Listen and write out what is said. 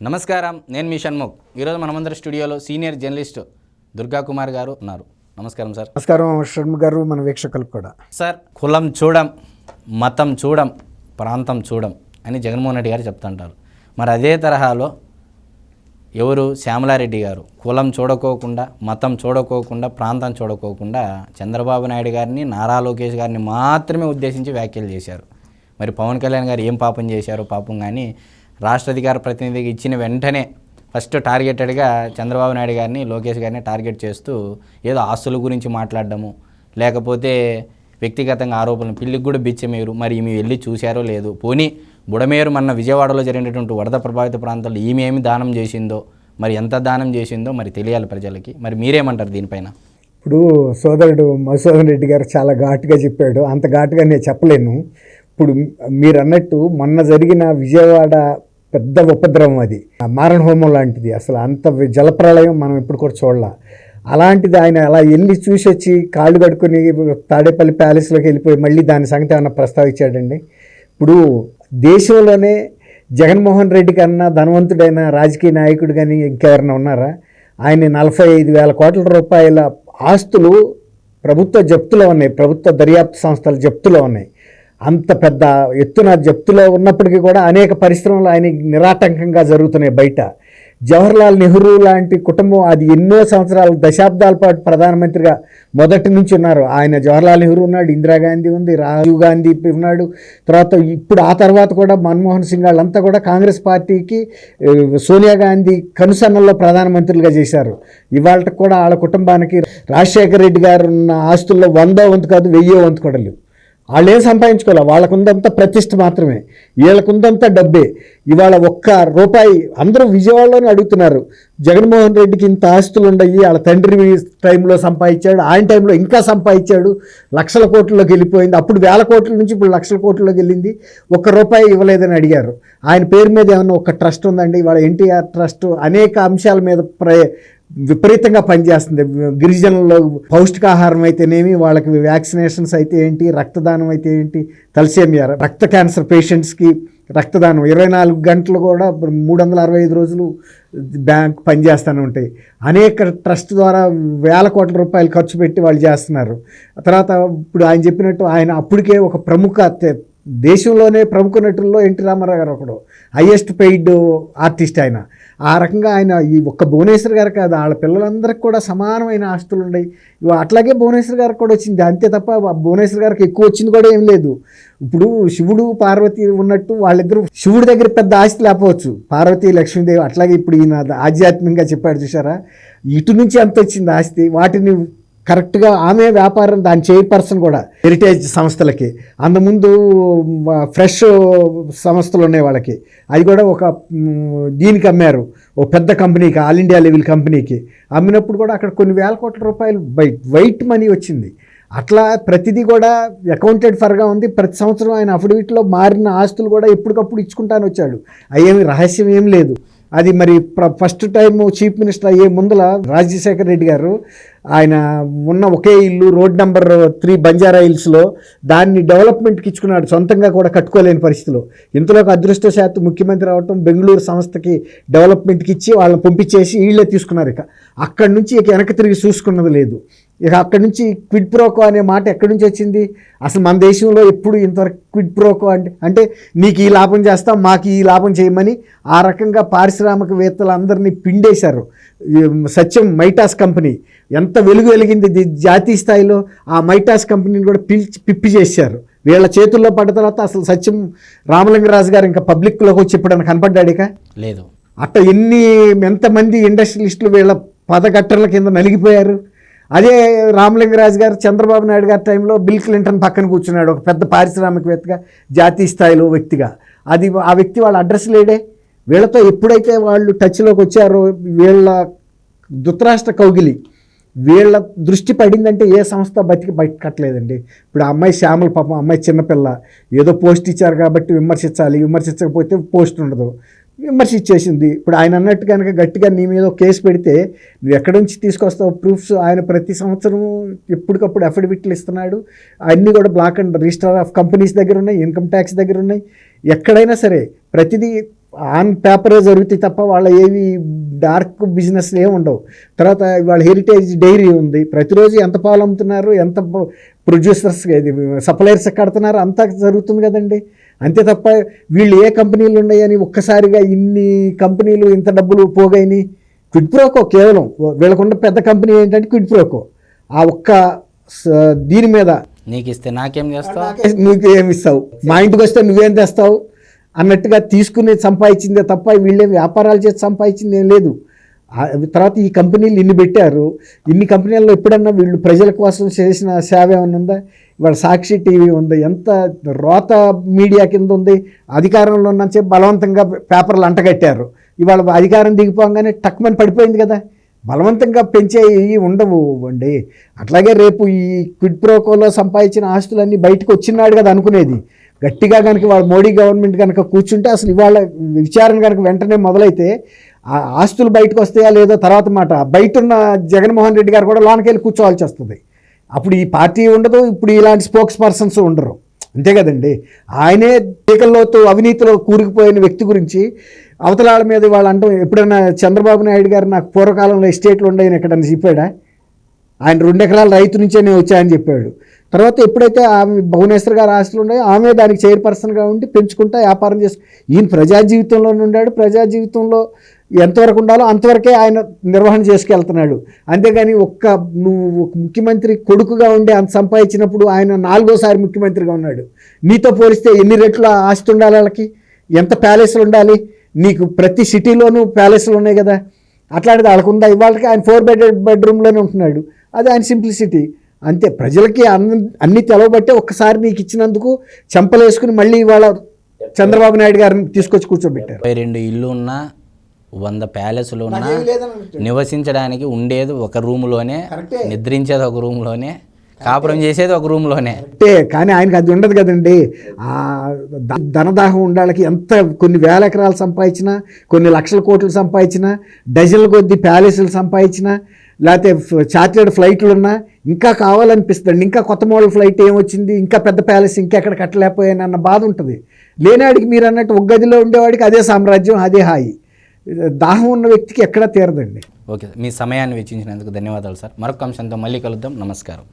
నమస్కారం నేను మీ షణ్ముఖ్. ఈరోజు మనమందరం స్టూడియోలో సీనియర్ జర్నలిస్ట్ దుర్గా కుమార్ గారు ఉన్నారు. నమస్కారం సార్. నమస్కారం శర్మ గారు మన వీక్షకులకు కూడా. సార్ కులం చూడం మతం చూడం ప్రాంతం చూడం అని జగన్మోహన్ రెడ్డి గారు చెప్తుంటారు. మరి అదే తరహాలో ఎవరు? శ్యామలారెడ్డి గారు. కులం చూడకోకుండా మతం చూడకోకుండా ప్రాంతం చూడకోకుండా చంద్రబాబు నాయుడు గారిని నారా లోకేష్ గారిని మాత్రమే ఉద్దేశించి వ్యాఖ్యలు చేశారు. మరి పవన్ కళ్యాణ్ గారు ఏం పాపం చేశారు పాపం కానీ రాష్ట్ర అధికార ప్రతినిధికి ఇచ్చిన వెంటనే ఫస్ట్ టార్గెటెడ్గా చంద్రబాబు నాయుడు గారిని లోకేష్ గారిని టార్గెట్ చేస్తూ ఏదో ఆస్తుల గురించి మాట్లాడడము లేకపోతే వ్యక్తిగతంగా ఆరోపణలు పిల్లికి కూడా బిచ్చమేరు మరి ఈమె వెళ్ళి చూశారో లేదు? పోనీ బుడమేరు మన విజయవాడలో జరిగినటువంటి వరద ప్రభావిత ప్రాంతాల్లో ఈమెమి దానం చేసిందో మరి ఎంత దానం చేసిందో మరి తెలియాలి ప్రజలకి. మరి మీరేమంటారు దీనిపైన? ఇప్పుడు సోదరుడు మధుసూదన్ రెడ్డి గారు చాలా ఘాటుగా చెప్పాడు. అంత ఘాటుగా నేను చెప్పలేను. ఇప్పుడు మీరు అన్నట్టు మొన్న జరిగిన విజయవాడ పెద్ద ఉపద్రవం అది. ఆ మారణ హోమం లాంటిది. అసలు అంత జలప్రళయం మనం ఇప్పుడు కూడా చూడాల. అలాంటిది ఆయన అలా వెళ్ళి చూసి వచ్చి కాళ్ళు కడుకొని తాడేపల్లి ప్యాలెస్లోకి వెళ్ళిపోయి మళ్ళీ దాని సంగతి ఏమన్నా ప్రస్తావించాడండి? ఇప్పుడు దేశంలోనే జగన్మోహన్ రెడ్డి కన్నా ధనవంతుడైన రాజకీయ నాయకుడు కానీ ఇంకెవరైనా ఉన్నారా? ఆయన నలభై ఐదు వేల కోట్ల రూపాయల ఆస్తులు ప్రభుత్వ జప్తులో ఉన్నాయి. ప్రభుత్వ దర్యాప్తు సంస్థల జప్తులో ఉన్నాయి. అంత పెద్ద ఎత్తున జప్తులో ఉన్నప్పటికీ కూడా అనేక పరిశ్రమలు ఆయన నిరాటంకంగా జరుగుతున్నాయి బయట. జవహర్లాల్ నెహ్రూ లాంటి కుటుంబం అది ఎన్నో సంవత్సరాలు దశాబ్దాల పాటు ప్రధానమంత్రిగా మొదటి నుంచి ఉన్నారు. ఆయన జవహర్లాల్ నెహ్రూ ఉన్నాడు ఇందిరాగాంధీ ఉంది రాజీవ్ గాంధీ ఉన్నాడు. తర్వాత ఇప్పుడు ఆ తర్వాత కూడా మన్మోహన్ సింగ్ వాళ్ళంతా కూడా కాంగ్రెస్ పార్టీకి సోనియా గాంధీ కనుసన్నల్లో ప్రధానమంత్రులుగా చేశారు. ఇవాళ కూడా వాళ్ళ కుటుంబానికి రాజశేఖర రెడ్డి గారు ఉన్న ఆస్తుల్లో వందో వంతు కాదు వెయ్యో వంతు కూడా లేవు వాళ్ళు ఏం సంపాదించుకోవాలి? వాళ్ళకుందంతా ప్రతిష్ట మాత్రమే. వీళ్ళకుందంతా డబ్బే. ఇవాళ ఒక్క రూపాయి అందరూ విజయవాడలోనే అడుగుతున్నారు. జగన్మోహన్ రెడ్డికి ఇంత ఆస్తులు ఉండయి వాళ్ళ తండ్రి టైంలో సంపాదించాడు ఆయన టైంలో ఇంకా సంపాదించాడు లక్షల కోట్లలోకి వెళ్ళిపోయింది. అప్పుడు వేల కోట్ల నుంచి ఇప్పుడు లక్షల కోట్లలోకి వెళ్ళింది. ఒక్క రూపాయి ఇవ్వలేదని అడిగారు. ఆయన పేరు మీద ఏమన్నా ఒక ట్రస్ట్ ఉందండి? ఇవాళ ఎన్టీఆర్ ట్రస్ట్ అనేక అంశాల మీద ప్ర విపరీతంగా పనిచేస్తుంది. గిరిజనుల్లో పౌష్టికాహారం అయితేనేమి వాళ్ళకి వ్యాక్సినేషన్స్ అయితే ఏంటి రక్తదానం అయితే ఏంటి తలసేమియా రక్త క్యాన్సర్ పేషెంట్స్కి రక్తదానం ఇరవై నాలుగు గంటలు కూడా మూడు వందల అరవై ఐదు రోజులు బ్యాంక్ పనిచేస్తూనే ఉంటాయి. అనేక ట్రస్ట్ ద్వారా వేల కోట్ల రూపాయలు ఖర్చు పెట్టి వాళ్ళు చేస్తున్నారు. తర్వాత ఇప్పుడు ఆయన చెప్పినట్టు ఆయన అప్పటికే ఒక ప్రముఖ దేశంలోనే ప్రముఖ నటుల్లో ఎన్టీ రామారావు గారు ఒకడు. హయ్యెస్ట్ పెయిడ్ ఆర్టిస్ట్ ఆయన. ఆ రకంగా ఆయన ఈ ఒక్క భువనేశ్వర్ గారు కాదు వాళ్ళ పిల్లలందరికీ కూడా సమానమైన ఆస్తులు ఉన్నాయి. అట్లాగే భువనేశ్వర్ గారికి కూడా వచ్చింది. అంతే తప్ప భువనేశ్వర్ గారికి ఎక్కువ వచ్చింది కూడా ఏం లేదు. ఇప్పుడు శివుడు పార్వతి ఉన్నట్టు వాళ్ళిద్దరూ శివుడి దగ్గర పెద్ద ఆస్తి లేకపోవచ్చు. పార్వతి లక్ష్మీదేవి అట్లాగే ఇప్పుడు ఈయన ఆధ్యాత్మికంగా చెప్పాడు చూసారా ఇటు నుంచి ఎంత వచ్చింది ఆస్తి. వాటిని కరెక్ట్గా ఆమె వ్యాపారం దాని చైర్పర్సన్ కూడా హెరిటేజ్ సంస్థలకి. అంతకుముందు ఫ్రెష్ సంస్థలు ఉన్నాయి వాళ్ళకి. అది కూడా ఒక దీనికి అమ్మారు. ఓ పెద్ద కంపెనీకి ఆల్ ఇండియా లెవెల్ కంపెనీకి. అమ్మినప్పుడు కూడా అక్కడ కొన్ని వేల కోట్ల రూపాయలు వైట్ వైట్ మనీ వచ్చింది. అట్లా ప్రతిదీ కూడా అకౌంటెడ్ ఫర్గా ఉంది. ప్రతి సంవత్సరం ఆయన అఫిడవిట్లో మారిన ఆస్తులు కూడా ఎప్పటికప్పుడు ఇచ్చుకుంటాను వచ్చాడు. అయ్యేమి రహస్యం ఏం లేదు. అది మరి ప్ర- ఫస్ట్ టైం చీఫ్ మినిస్టర్ అయ్యే ముందల రాజశేఖర్ రెడ్డి గారు ఆయన ఉన్న ఒకే ఇల్లు రోడ్ నెంబర్ త్రీ బంజారా హిల్స్లో దాన్ని డెవలప్మెంట్కి ఇచ్చుకున్నాడు. సొంతంగా కూడా కట్టుకోలేని పరిస్థితిలో. ఇంతలోకి అదృష్టశాత్తు ముఖ్యమంత్రి అవటం బెంగళూరు సంస్థకి డెవలప్మెంట్కి ఇచ్చి వాళ్ళని పంపించేసి వీళ్ళే తీసుకున్నారు ఇక. అక్కడి నుంచి ఇక వెనక్కి తిరిగి చూసుకున్నది లేదు. ఇక అక్కడి నుంచి క్విడ్ ప్రోకో అనే మాట ఎక్కడి నుంచి వచ్చింది? అసలు మన దేశంలో ఎప్పుడు ఇంతవరకు క్విడ్ ప్రోకో అంటే అంటే నీకు ఈ లాభం చేస్తాం మాకు ఈ లాభం చేయమని ఆ రకంగా పారిశ్రామికవేత్తలందరినీ పిండేశారు. సత్యం మైటాస్ కంపెనీ. ఎంత వెలుగు వెలిగింది జాతీయ స్థాయిలో ఆ మైటాస్ కంపెనీని కూడా పిలిచి పిప్పి చేశారు. వీళ్ళ చేతుల్లో పడ్డ తర్వాత అసలు సత్యం రామలింగరాజు గారు ఇంకా పబ్లిక్లోకి వచ్చి ఎప్పుడైనా కనపడ్డాడిక లేదు. అట్ట ఎన్ని ఎంతమంది ఇండస్ట్రియలిస్టులు వీళ్ళ పదగట్టల కింద నలిగిపోయారు? అదే రామలింగరాజు గారు చంద్రబాబు నాయుడు గారి టైంలో బిల్ క్లింటన్ పక్కన కూర్చున్నాడు ఒక పెద్ద పారిశ్రామికవేత్తగా జాతీయ స్థాయిలో వ్యక్తిగా. అది ఆ వ్యక్తి వాళ్ళ అడ్రస్ లేడే? వీళ్ళతో ఎప్పుడైతే వాళ్ళు టచ్లోకి వచ్చారో వీళ్ళ దుత్రాష్ట్ర కౌగిలి వీళ్ళ దృష్టి పడిందంటే ఏ సంస్థ బతికి బయట కట్టలేదండి ఇప్పుడు అమ్మాయి శ్యామల పాపం అమ్మాయి చిన్నపిల్ల ఏదో పోస్ట్ ఇచ్చారు కాబట్టి విమర్శించాలి విమర్శించకపోతే పోస్ట్ ఉండదు. విమర్శించేసింది. ఇప్పుడు ఆయన అన్నట్టు కనుక గట్టిగా నీ మీద ఒక కేసు పెడితే నువ్వు ఎక్కడి నుంచి తీసుకొస్తావు ప్రూఫ్స్? ఆయన ప్రతి సంవత్సరం ఎప్పటికప్పుడు అఫిడవిట్లు ఇస్తున్నాడు. అన్నీ కూడా black and register of companies దగ్గర ఉన్నాయి ఇన్కమ్ ట్యాక్స్ దగ్గర ఉన్నాయి. ఎక్కడైనా సరే ప్రతిదీ ఆన్ పేపరే జరుగుతాయి తప్ప వాళ్ళ ఏవి డార్క్ బిజినెస్ ఏమి ఉండవు. తర్వాత వాళ్ళ హెరిటేజ్ డైరీ ఉంది. ప్రతిరోజు ఎంత పాలు అమ్ముతున్నారు ఎంత ప్రొడ్యూసర్స్ ఇది సప్లయర్స్ కడుతున్నారు అంతా జరుగుతుంది కదండి. అంతే తప్ప వీళ్ళు ఏ కంపెనీలు ఉన్నాయని ఒక్కసారిగా ఇన్ని కంపెనీలు ఇంత డబ్బులు పోగైని క్విడ్ ప్రోకో కేవలం. వీళ్ళకున్న పెద్ద కంపెనీ ఏంటంటే క్విడ్ ప్రోకో. ఆ ఒక్క దీని మీద నీకు ఇస్తే నాకేం చేస్తావు? నాకే నువ్వు ఏమి ఇస్తావు? మా ఇంటికి వస్తే నువ్వేం తెస్తావు? అన్నట్టుగా తీసుకునేది సంపాదించిందే తప్ప వీళ్ళే వ్యాపారాలు చేసి సంపాదించింది ఏం లేదు. తర్వాత ఈ కంపెనీలు ఇన్ని పెట్టారు. ఇన్ని కంపెనీల్లో ఎప్పుడన్నా వీళ్ళు ప్రజల కోసం చేసిన సేవ ఏమైనా ఉందా? ఇవాళ సాక్షి టీవీ ఉంది. ఎంత రోత మీడియా కింద ఉంది. అధికారంలో ఉన్నంచే బలవంతంగా పేపర్లు అంటగట్టారు. ఇవాళ అధికారం దిగిపోగానే టక్మని పడిపోయింది కదా. బలవంతంగా పెంచే ఇవి ఉండవు అండి. అట్లాగే రేపు ఈ క్విడ్ ప్రోకోలో సంపాదించిన ఆస్తులన్నీ బయటకు వచ్చినాడు కదా అనుకునేది. గట్టిగా కనుక వాళ్ళ మోడీ గవర్నమెంట్ కనుక కూర్చుంటే అసలు ఇవాళ విచారణ కనుక వెంటనే మొదలైతే ఆ ఆస్తులు బయటకు వస్తాయా లేదో తర్వాత మాట. బయట ఉన్న జగన్మోహన్ రెడ్డి గారు కూడా లోనకి వెళ్ళి కూర్చోవాల్సి వస్తుంది. అప్పుడు ఈ పార్టీ ఉండదు ఇప్పుడు ఇలాంటి స్పోక్స్ పర్సన్స్ ఉండరు. అంతే కదండి. ఆయనే టీకల్లోతో అవినీతిలో కూరుకుపోయిన వ్యక్తి గురించి అవతలాల మీద వాళ్ళు అంటాం ఎప్పుడైనా చంద్రబాబు నాయుడు గారు నాకు పూర్వకాలంలో ఎస్టేట్లు ఉండేయని ఎక్కడన్నా చెప్పాడా? ఆయన రెండు ఎకరాల రైతు నుంచే నేను వచ్చాయని చెప్పాడు. తర్వాత ఎప్పుడైతే ఆమె భువనేశ్వర్ గారు ఆస్తులు ఉన్నాయో ఆమె దానికి చైర్పర్సన్గా ఉండి పెంచుకుంటా వ్యాపారం చేసు ఈయన ప్రజా జీవితంలోనే ఉన్నాడు. ప్రజా జీవితంలో ఎంతవరకు ఉండాలో అంతవరకే ఆయన నిర్వహణ చేసుకెళ్తున్నాడు. అంతేగాని ఒక్క నువ్వు ఒక ముఖ్యమంత్రి కొడుకుగా ఉండి అంత సంపాదించినప్పుడు ఆయన నాలుగోసారి ముఖ్యమంత్రిగా ఉన్నాడు. నీతో పోలిస్తే ఎన్ని రెట్లు ఆస్తి ఉండాలి వాళ్ళకి? ఎంత ప్యాలెస్లు ఉండాలి? నీకు ప్రతి సిటీలోనూ ప్యాలెస్లు ఉన్నాయి కదా. అట్లాంటిది వాళ్ళకుందా? ఇవాళకి ఆయన ఫోర్ బెడ్ బెడ్రూమ్లోనే ఉంటున్నాడు. అది ఆయన సింప్లిసిటీ అంతే ప్రజలకి అన్ని అన్ని తెలవబట్టే ఒక్కసారి నీకు ఇచ్చినందుకు చెంపలేసుకుని మళ్ళీ ఇవాళ చంద్రబాబు నాయుడు గారిని తీసుకొచ్చి కూర్చోబెట్టారు. ముప్పై రెండు ఇల్లు ఉన్నా వంద ప్యాలెస్లు ఉన్నా నివసించడానికి ఉండేది ఒక రూమ్లోనే. నిద్రించేది ఒక రూమ్లోనే కాపురం చేసేది ఒక రూమ్లోనే. అంటే కానీ ఆయనకి అది ఉండదు కదండి. ఆ ధనదాహం ఉండాలకి ఎంత కొన్ని వేల ఎకరాలు సంపాదించినా కొన్ని లక్షల కోట్లు సంపాదించినా డజన్ల కొద్ది ప్యాలెస్లు సంపాదించినా లేకపోతే ఫ్- చార్టెడ్ ఫ్లైట్లు ఉన్నా ఇంకా కావాలనిపిస్తుంది ఇంకా కొత్త మోడల్ ఫ్లైట్ ఏమొచ్చింది? ఇంకా పెద్ద ప్యాలెస్ ఇంకెక్కడ కట్టలేకపోయానన్న బాధ ఉంటుంది. లేనాడికి మీరు అన్నట్టు ఒక గదిలో ఉండేవాడికి అదే సామ్రాజ్యం అదే హాయి. దాహం ఉన్న వ్యక్తికి ఎక్కడా తీరదండి. ఓకే మీ సమయాన్ని వెచ్చించినందుకు ధన్యవాదాలు సార్. మరొక అంశంతో మళ్ళీ కలుద్దాం. నమస్కారం.